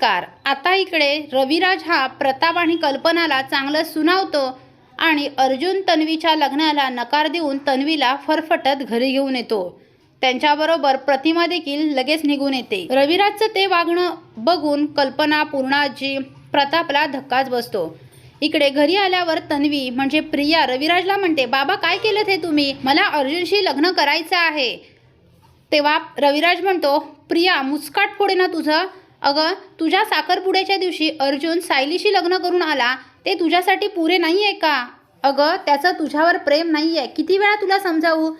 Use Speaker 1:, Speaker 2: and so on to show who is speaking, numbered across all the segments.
Speaker 1: नमस्कार. आता इकडे रविराज हा प्रताप आणि कल्पनाला चांगलं सुनावतो आणि अर्जुन तन्वीच्या लग्नाला नकार देऊन तन्वीला फरफटत घरी घेऊन येतो. त्यांच्याबरोबर प्रतिमा देखील लगेच निघून येते. रविराजचं ते वागणं बघून कल्पना पूर्णाजी प्रतापला धक्काच बसतो. इकडे घरी आल्यावर तन्वी म्हणजे प्रिया रविराजला म्हणते बाबा काय केलं हे तुम्ही? मला अर्जुनशी लग्न करायचं आहे. तेव्हा रविराज म्हणतो प्रिया मुस्काट फोडे ना तुझं? अगं तुझ्या साखरपुड्याच्या दिवशी अर्जुन सायलीशी लग्न करून आला ते तुझ्यासाठी पुरे नाही आहे का? अगं त्याचं तुझ्यावर प्रेम नाही आहे किती वेळा तुला समजावू?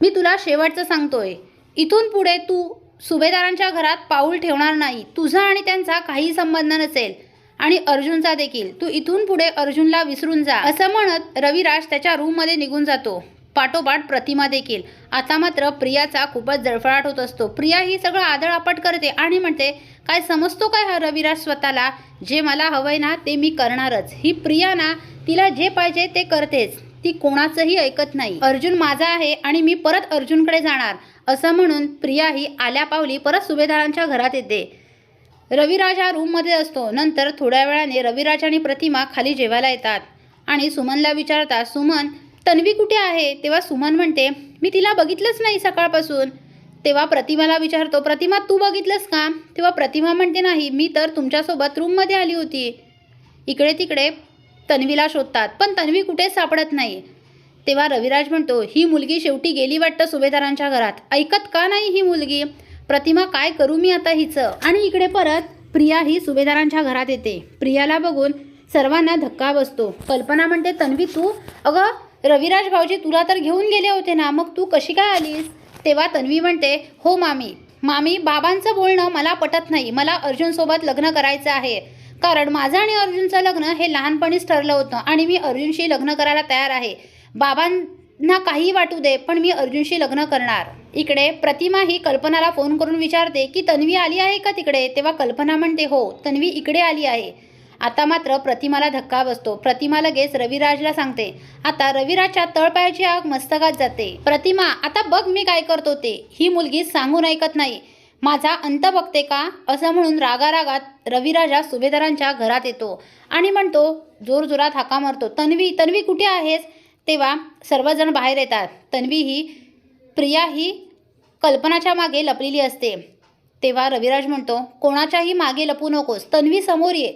Speaker 1: मी तुला शेवटचं सांगतोय. इथून पुढे तू सुभेदारांच्या घरात पाऊल ठेवणार नाही. तुझा आणि त्यांचा काही संबंध नसेल. आणि अर्जुनचा देखील. तू इथून पुढे अर्जुनला विसरून जा. असं म्हणत रविराज त्याच्या रूममध्ये निघून जातो. पाठोपाठ प्रतिमा देखील. आता मात्र प्रियाचा खूपच जळफळाट होत असतो. प्रिया ही सगळं आदळआपट करते आणि म्हणते काय समजतो काय हा रविराज स्वतःला? जे मला हवंय ना ते मी करणारच. ही प्रिया ना तिला जे पाहिजे ते करतेच. ती कोणाचंही ऐकत नाही. अर्जुन माझा आहे आणि मी परत अर्जुनकडे जाणार. असं म्हणून प्रिया ही आल्या पावली परत सुभेदारांच्या घरात येते. रविराज हा रूममध्ये असतो. नंतर थोड्या वेळाने रविराज आणि प्रतिमा खाली जेवायला येतात. आणि सुमनला विचारतात सुमन तन्वी कुठे आहे? तेव्हा सुमन म्हणते मी तिला बघितलंच नाही सकाळपासून. तेव्हा प्रतिमाला विचारतो प्रतिमा तू बघितलंस का? तेव्हा प्रतिमा म्हणते नाही मी तर तुमच्यासोबत रूममध्ये आली होती. इकडे तिकडे तन्वीला शोधतात पण तन्वी कुठे सापडत नाही? तेव्हा रविराज म्हणतो ही मुलगी शेवटी गेली वाटतं सुभेदारांच्या घरात. ऐकत का नाही ही मुलगी? प्रतिमा काय करू मी आता हिचं? आणि इकडे परत प्रिया ही सुभेदारांच्या घरात येते. प्रियाला बघून सर्वांना धक्का बसतो. कल्पना म्हणते तन्वी तू अगं रविराज भाऊजी तुला तर घेऊन गेले होते ना. मग तू कशी काय आलीस? तेव्हा तन्वी म्हणते हो मामी. मामी बाबांचं बोलणं मला पटत नाही. मला अर्जुनसोबत लग्न करायचं आहे. कारण माझं आणि अर्जुनचं लग्न हे लहानपणीच ठरलं होतं आणि मी अर्जुनशी लग्न करायला तयार आहे. बाबांना काही वाटू दे पण मी अर्जुनशी लग्न करणार. इकडे प्रतिमा ही कल्पनाला फोन करून विचारते की तन्वी आली आहे का तिकडे? तेव्हा कल्पना म्हणते हो तन्वी इकडे आली आहे. आता मात्र प्रतिमाला धक्का बसतो. प्रतिमा लगेच रविराजला सांगते आता रविराजच्या तळपायाची आग मस्तकात जाते. प्रतिमा आता बघ मी काय करतो ते. ही मुलगी सांगून ऐकत नाही. माझा अंत बघते का? असं म्हणून रागारागात रविराजा सुभेदारांच्या घरात येतो आणि म्हणतो जोरजोरात हाका मारतो. तन्वी तन्वी कुठे आहेस? तेव्हा सर्वजण बाहेर येतात. तन्वी ही प्रिया ही कल्पनाच्या मागे लपलेली असते. तेव्हा रविराज म्हणतो कोणाच्याही मागे लपू नकोस. तन्वी समोर ये.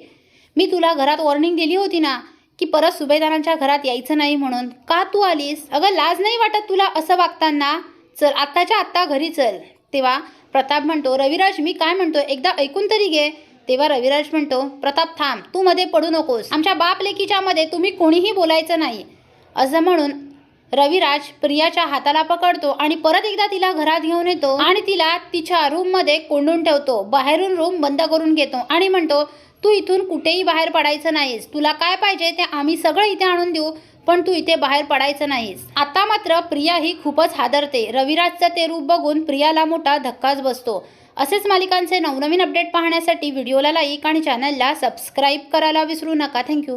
Speaker 1: मी तुला घरात वॉर्निंग दिली होती ना की परत सुभेदारांच्या घरात यायचं नाही म्हणून. का तू आलीस? अगं लाज नाही वाटत तुला असं वागताना? चल आत्ताच्या आत्ता घरी चल. तेव्हा प्रताप म्हणतो रविराज मी काय म्हणतो? एकदा ऐकून तरी घे. तेव्हा रविराज म्हणतो प्रताप थांब तू मध्ये पडू नकोस. आमच्या बाप लेकीच्या मध्ये तुम्ही कोणीही बोलायचं नाही. असं म्हणून रविराज प्रियाच्या हाताला पकडतो आणि परत एकदा तिला घरात घेऊन येतो आणि तिला तिच्या रूममध्ये कोंडून ठेवतो. बाहेरून रूम बंद करून घेतो आणि म्हणतो तू इथून कुठेही बाहेर पडायचं नाहीस. तुला काय पाहिजे ते आम्ही सगळं इथे आणून देऊ पण तू इथे बाहेर पडायचं नाहीस. आता मात्र प्रिया ही खूपच हादरते. रविराजचं ते रूप बघून प्रियाला मोठा धक्काच बसतो. असेच मालिकांचे नवनवीन अपडेट पाहण्यासाठी व्हिडिओला लाईक आणि चॅनलला सबस्क्राईब करायला विसरू नका. थँक्यू